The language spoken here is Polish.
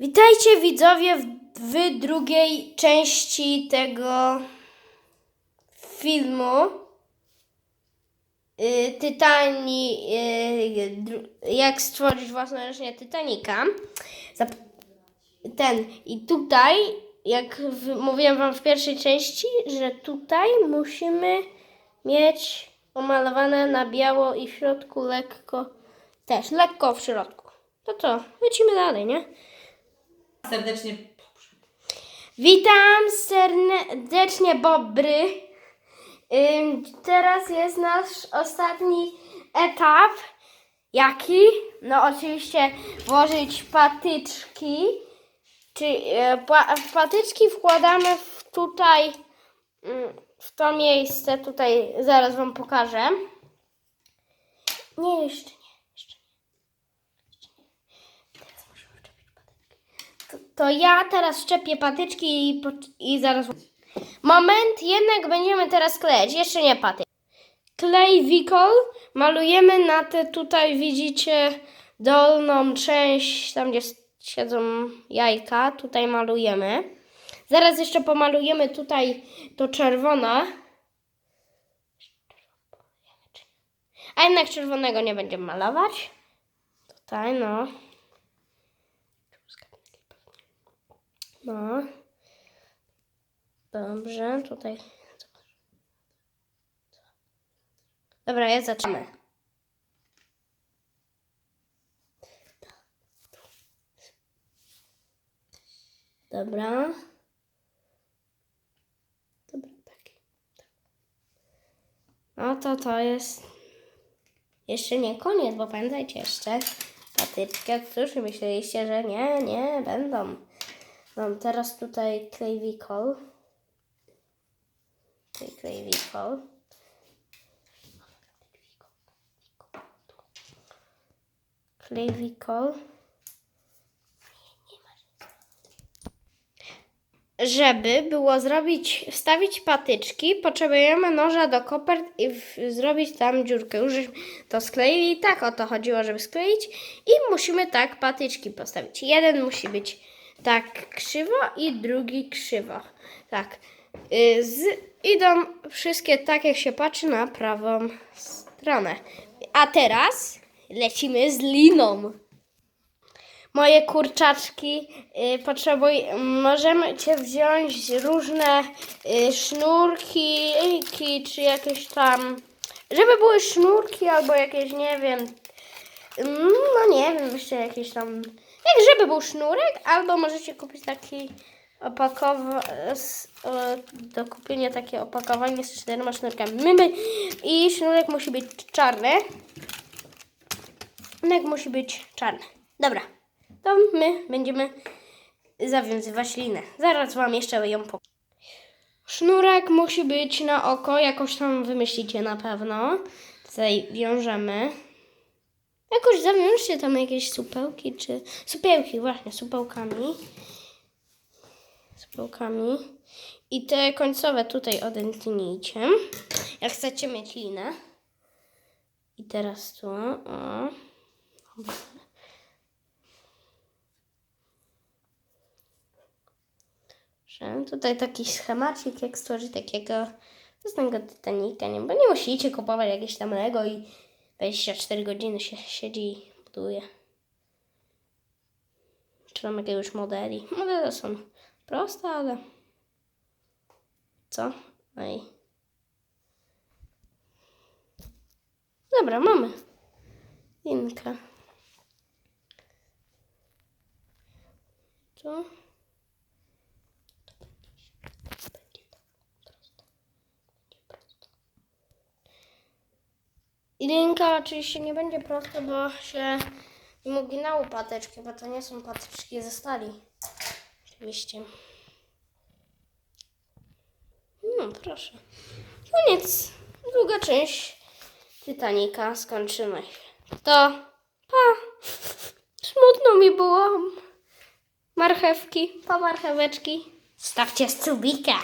Witajcie widzowie w, w drugiej części tego filmu. Y, Tytani, y, jak stworzyć własnoręcznie Titanica. Zap- ten i tutaj, jak w, mówiłem wam w pierwszej części, że tutaj musimy mieć pomalowane na biało i w środku lekko, też lekko w środku. To co, lecimy dalej, nie? Serdecznie Witam serdecznie Bobry. Teraz jest nasz ostatni etap. Jaki? No oczywiście włożyć patyczki. Czy e, pa- patyczki wkładamy w tutaj mm, w to miejsce. Tutaj zaraz wam pokażę. Nie. Jeszcze nie. Jeszcze nie. Teraz muszę wczepić patyczki. To, ja teraz szczepię patyczki i, i zaraz. Moment, jednak będziemy teraz kleić. Jeszcze nie paty. Klej Wikol malujemy na te tutaj widzicie dolną część, tam gdzie siedzą jajka. Tutaj malujemy. Zaraz jeszcze pomalujemy tutaj to czerwone. A jednak czerwonego nie będziemy malować. Tutaj, no. No. Dobrze, tutaj. Dobra, ja zaczynamy. Dobra. Dobra, taki. No to to jest jeszcze nie koniec, bo pamiętajcie jeszcze patyczkę, cóż myśleliście, że nie, nie, będą. Mam teraz tutaj klejwikol. Tutaj klejwikol. Klejwikol. Żeby było zrobić, wstawić patyczki, potrzebujemy noża do kopert i w, zrobić tam dziurkę. Już to skleili, tak o to chodziło, żeby skleić. I musimy tak patyczki postawić. Jeden musi być tak krzywo i drugi krzywo. Tak. Y, Z, idą wszystkie tak, jak się patrzy na prawą stronę. A teraz lecimy z liną. Moje kurczaczki y, potrzebuj, możemy cię wziąć różne y, sznurki ki, czy jakieś tam, żeby były sznurki albo jakieś, nie wiem, mm, no nie wiem, jeszcze jakieś tam, jak żeby był sznurek, albo możecie kupić taki opakowa do kupienia takie opakowanie z czterema sznurkami. I sznurek musi być czarny. Sznurek musi być czarny. Dobra, to my będziemy zawiązywać linę. Zaraz Wam jeszcze ją pokażę. Sznurek musi być na oko, jakoś tam wymyślicie na pewno. Tutaj wiążemy. Jakoś zawiążcie tam jakieś supełki, czy... Supełki, właśnie, supełkami. Supełkami. I te końcowe tutaj odetnijcie. Jak chcecie mieć linę. I teraz tu, o. Tutaj taki schemacik, jak stworzyć takiego własnego Titanica, nie? Bo nie musicie kupować jakieś tam Lego i 24 godziny się siedzi i buduje. Czy tam jakiegoś modeli. Modele są proste, ale... Co? Ej. Dobra, mamy. Linka. Co? I linka oczywiście nie będzie prosta, bo się nie uginały pateczki, bo to nie są patyczki ze stali. Oczywiście. No, proszę. Koniec. Druga część Titanica. Skończymy. To pa. Smutno mi było. Marchewki, pa marcheweczki. Stawcie subika.